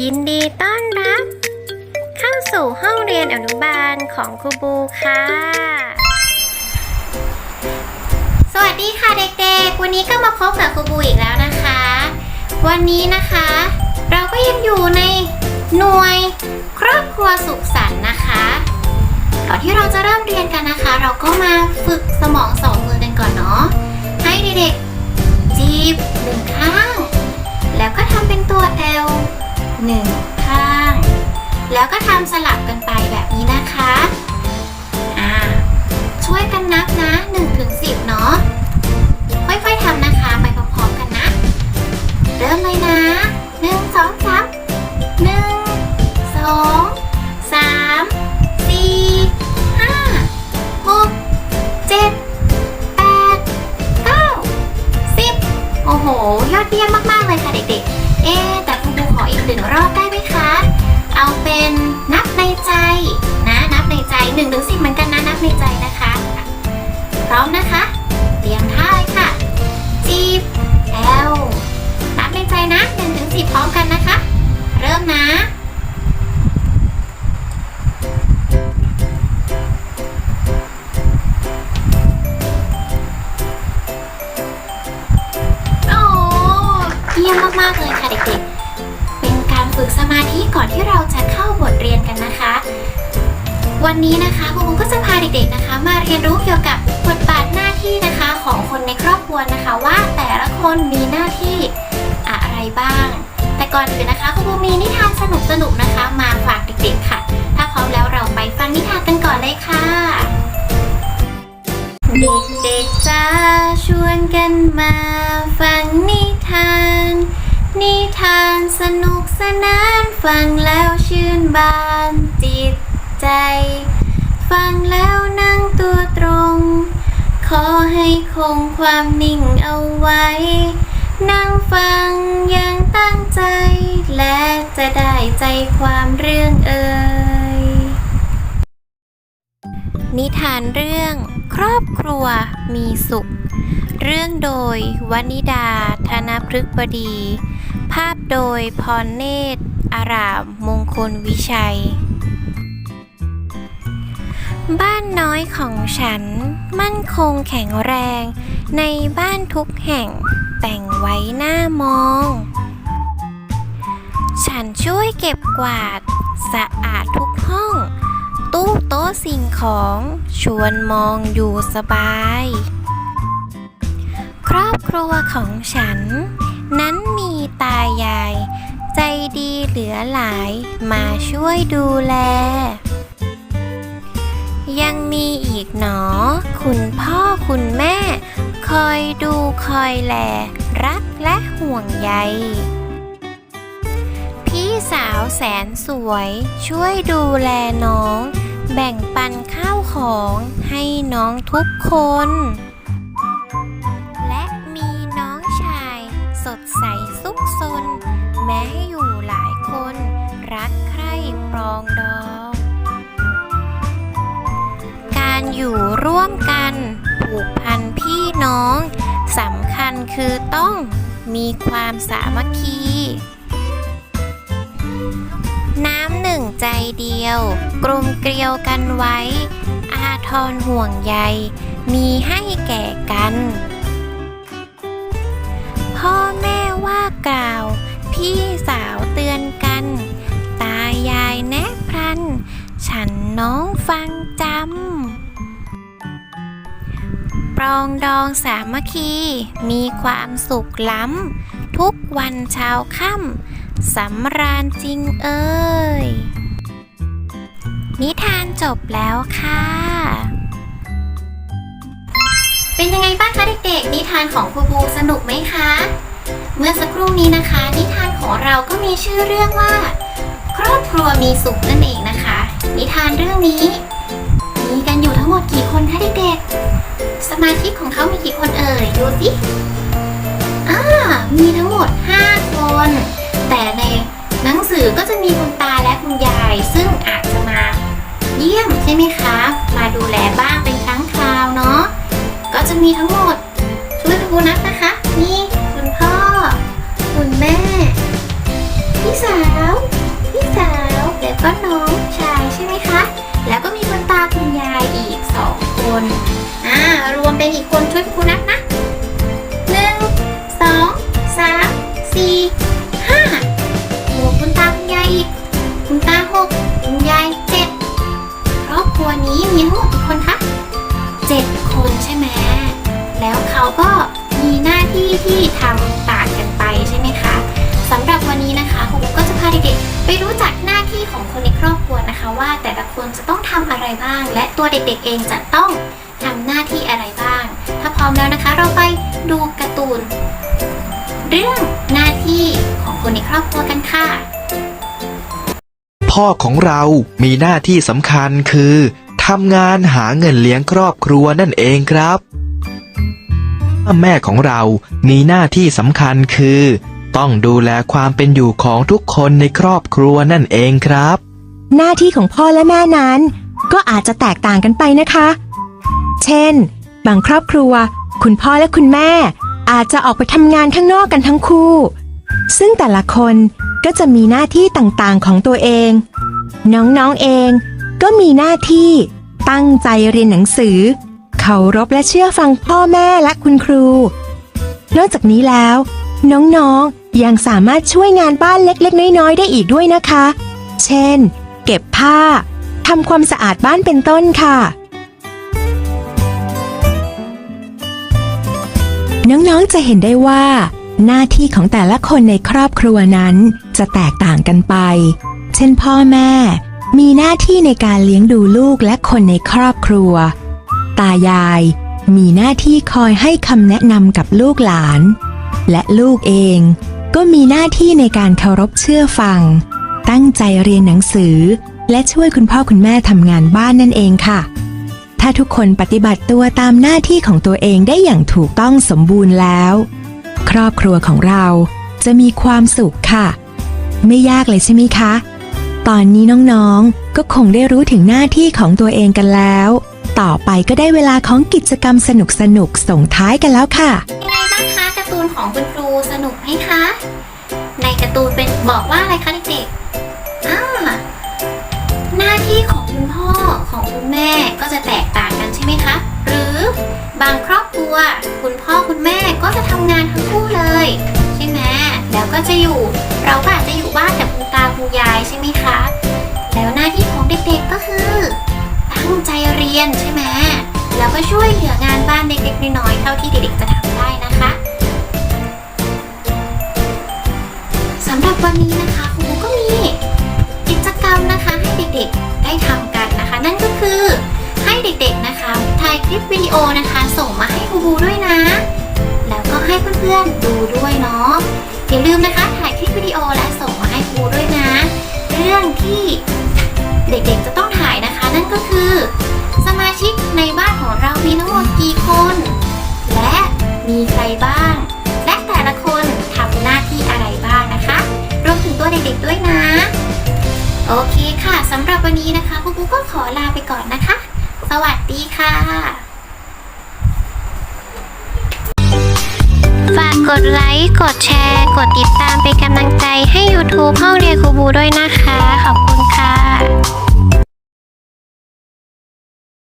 ยินดีต้อนรับ เข้าสู่ห้องเรียนอนุบาลของครูบูค่ะ สวัสดีค่ะเด็กๆ วันนี้ก็มาพบกับครูบูอีกแล้วนะคะ วันนี้นะคะ เราก็ยังอยู่ในหน่วยครอบครัวสุขสันต์นะคะก่อนที่เราจะเริ่มเรียนกันนะคะ เราก็มาฝึกสมองสองมือกันก่อนเนาะให้เด็กๆจีบหนึ่งข้าง แล้วก็ทำเป็นตัว L หนึ่งข้าง แล้วก็ทำสลับกันไปแบบนี้นะคะ ในใจนะคะ พร้อมนะคะ เตรียมท่าเลยค่ะจีบ L นับในใจนะ1นถึงสิพร้อมกันนะคะ เริ่มนะโอ้เยี่ยมมาก ๆ เลยค่ะเด็กๆ เป็นการฝึกสมาธิก่อนที่เราจะเข้าบทเรียนกันนะคะ วันนี้นะคะคุณครูก็จะพาเด็กๆนะคะ มาเรียนรู้เกี่ยวกับบทบาทหน้าที่นะคะของคนในครอบครัวนะคะ ว่าแต่ละคนมีหน้าที่อะไรบ้าง แต่ก่อนอื่นนะคะคุณครูมีนิทานสนุกๆนะคะ มาฝากเด็กๆค่ะ ถ้าพร้อมแล้วเราไปฟังนิทานกันก่อนเลยค่ะ เด็กๆจะชวนกันมาฟังนิทาน นิทานสนุกสนานฟังแล้วชื่นบาน ใจ ฟังแล้วนั่งตัวตรง ขอให้คงความนิ่งเอาไว้ นั่งฟังอย่างตั้งใจ และจะได้ใจความเรื่องเอ่ยนิทานเรื่องครอบครัวมีสุข เรื่องโดยวนิดา ธนพฤกบดี ภาพโดยพรเนตรอารามมงคลวิชัย บ้านน้อยของฉัน มั่นคงแข็งแรง ในบ้านทุกแห่ง แต่งไว้หน้ามอง ฉันช่วยเก็บกวาด สะอาดทุกห้อง ตู้โต๊ะสิ่งของชวนมองอยู่สบาย ครอบครัวของฉัน นั้นมีตายาย ใจดีเหลือหลายมาช่วยดูแล ยังมีอีกหนอ คุณพ่อคุณแม่ คอยดูคอยแล รักและห่วงใย พี่สาวแสนสวย ช่วยดูแลน้อง แบ่งปันข้าวของให้น้องทุกคน และมีน้องชาย สดใสซุกซน แม้อยู่หลายคน รักใคร่ปรองดอง การอยู่ร่วมกันผูกพันพี่น้องสำคัญคือต้องมีความสามัคคี น้ำหนึ่งใจเดียว กลมเกลียวกันไว้ อาทรห่วงใยมีให้แก่กัน พ่อแม่ว่ากล่าว พี่สาวเตือนกัน ตายายแนะพรัน ฉันน้องฟังจำ รองดองสามัคคี มีความสุขล้ำ ทุกวันเช้าค่ำสำราญจริงเอ่ยนิทานจบแล้วค่ะ เป็นยังไงบ้างคะเด็กๆ นิทานของครูบูสนุกไหมคะ เมื่อสักครู่นี้นะคะ นิทานของเราก็มีชื่อเรื่องว่า ครอบครัวมีสุขนั่นเองนะคะ นิทานเรื่องนี้ มีกันอยู่ทั้งหมดกี่คนคะเด็กๆ สมาชิกของเขามีกี่คนเอ่ย ดูสิอ่ามีทั้งหมด 5 คน แต่ในหนังสือก็จะมีคุณตาและคุณยาย ซึ่งอาจจะมาเยี่ยมใช่ไหมคะ มาดูแลบ้างเป็นครั้งคราวเนาะ ก็จะมีทั้งหมด ช่วยดูนับนะคะ นี่คุณพ่อ คุณแม่ พี่สาว พี่สาวแล้วก็น้องชายใช่ไหมคะ แล้วก็มีคุณตาคุณยายอีกสองคน เป็นอีกคนช่วยครูนับนะหนึ่งสองสามสี่ห้าบวคุณตาคุณยายอีกคุณตาหกคุณยายเจ็ดครอบครัวนี้มีทั้งหมดกี่คนคะเจ็ดคนใช่ไหมแล้วเขาก็มีหน้าที่ที่ทำต่างกันไปใช่ไหมคะสำหรับวันนี้นะคะครูก็จะพาเด็กๆไปรู้จักหน้าที่ของคนในครอบครัวนะคะ ว่าแต่ละคนจะต้องทำอะไรบ้าง และตัวเด็กๆเองจะต้อง ทำหน้าที่อะไรบ้าง ถ้าพร้อมแล้วนะคะ เราไปดูการ์ตูน เรื่องหน้าที่ของคนในครอบครัวกันค่ะ พ่อของเรามีหน้าที่สำคัญคือทำงานหาเงินเลี้ยงครอบครัวนั่นเองครับแม่ของเรามีหน้าที่สำคัญคือ ต้องดูแลความเป็นอยู่ของทุกคนในครอบครัวนั่นเองครับ หน้าที่ของพ่อและแม่นั้น ก็อาจจะแตกต่างกันไปนะคะ เช่น บางครอบครัว คุณพ่อและคุณแม่ อาจจะออกไปทำงานข้างนอกกันทั้งคู่ ซึ่งแต่ละคนก็จะมีหน้าที่ต่างๆของตัวเอง น้องๆเองก็มีหน้าที่ตั้งใจเรียนหนังสือ เคารพและเชื่อฟังพ่อแม่และคุณครู นอกจากนี้แล้ว น้องๆยังสามารถช่วยงานบ้านเล็กๆ น้อยๆ ได้อีกด้วยนะคะ เช่น เก็บผ้าทำความสะอาดบ้านเป็นต้นค่ะ น้องๆจะเห็นได้ว่า หน้าที่ของแต่ละคนในครอบครัวนั้นจะแตกต่างกันไป เช่นพ่อแม่ มีหน้าที่ในการเลี้ยงดูลูกและคนในครอบครัว ตายาย มีหน้าที่คอยให้คำแนะนำกับลูกหลาน และลูกเองก็มีหน้าที่ในการเคารพเชื่อฟัง ตั้งใจเรียนหนังสือ และช่วยคุณพ่อคุณแม่ทำงานบ้านนั่นเองค่ะ ถ้าทุกคนปฏิบัติตัวตามหน้าที่ของตัวเองได้อย่างถูกต้องสมบูรณ์แล้ว ครอบครัวของเราจะมีความสุขค่ะ ไม่ยากเลยใช่ไหมคะ ตอนนี้น้องๆ ก็คงได้รู้ถึงหน้าที่ของตัวเองกันแล้ว ต่อไปก็ได้เวลาของกิจกรรมสนุกๆส่งท้ายกันแล้วค่ะยังไงบ้างคะการ์ตูนของคุณครูสนุกไหมคะ ในการ์ตูนเป็นบอกว่าอะไรคะเด็กๆอ่า หน้าที่ของคุณพ่อของคุณแม่ก็จะแตกต่างกันใช่ไหมคะ หรือบางครอบครัว คุณพ่อคุณแม่ก็จะทำงานทั้งคู่เลย ใช่ไหมแล้วก็จะอยู่เราก็อาจจะอยู่บ้านกับคุณตาคุณยายใช่ไหมคะ แล้วหน้าที่ของเด็กๆก็คือ ตั้งใจเรียนใช่ไหมแล้วก็ช่วยเหลืองานบ้านเล็กๆน้อยๆเท่าที่เด็กๆจะทำได้นะคะสำหรับวันนี้นะคะ ลิปวิดีโอนะคะ ส่งมาให้ครูบูด้วยนะ แล้วก็ให้เพื่อนๆดูด้วยเนาะอย่าลืมนะคะถ่ายคลิปวิดีโอและส่งมาให้ครูด้วยนะ เรื่องที่เด็กๆจะต้องถ่ายนะคะ นั่นก็คือ สมาชิกในบ้านของเรามีทั้งหมดกี่คน และมีใครบ้าง และแต่ละคนทำหน้าที่อะไรบ้างนะคะ รวมถึงตัวเด็กๆด้วยนะ โอเคค่ะสำหรับวันนี้นะคะครูปุ๊กก็ขอลาไปก่อนนะคะ สวัสดีค่ะ ฝากกดไลค์ กดแชร์ กดติดตามเป็นกำลังใจให้ YouTube ห้องเรียนครูบูด้วยนะคะ ขอบคุณค่ะ